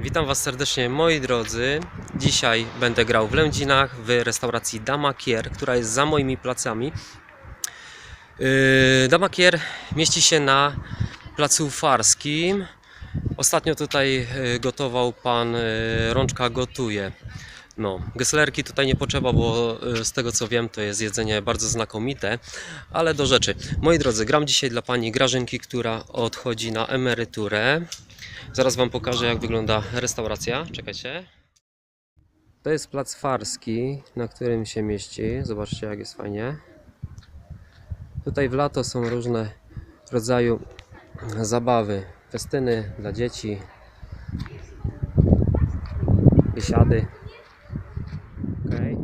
Witam Was serdecznie moi drodzy. Dzisiaj będę grał w Lędzinach w restauracji Dama Kier, która jest za moimi placami. Yy, Dama Kier mieści się na placu Farskim. Ostatnio tutaj yy, gotował pan yy, Rączka Gotuje. No, geslerki tutaj nie potrzeba, bo yy, z tego co wiem to jest jedzenie bardzo znakomite, ale do rzeczy. Moi drodzy, gram dzisiaj dla pani Grażynki, która odchodzi na emeryturę. Zaraz Wam pokażę, jak wygląda restauracja. Czekajcie. To jest plac Farski, na którym się mieści. Zobaczcie, jak jest fajnie. Tutaj w lato są różne rodzaju zabawy. Festyny dla dzieci. Biesiady. Okay.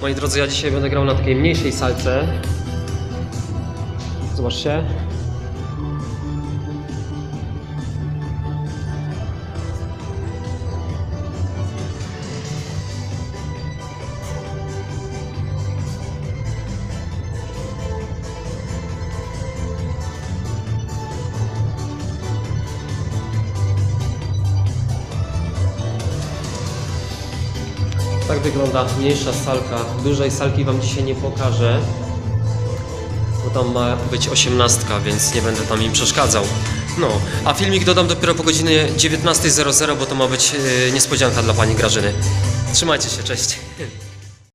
Moi drodzy, ja dzisiaj będę grał na takiej mniejszej salce. Zobaczcie. Tak wygląda mniejsza salka. Dużej salki Wam dzisiaj nie pokażę, bo tam ma być osiemnastka, więc nie będę tam im przeszkadzał. No, a filmik dodam dopiero po godzinie 19.00, bo to ma być yy, niespodzianka dla Pani Grażyny. Trzymajcie się, cześć.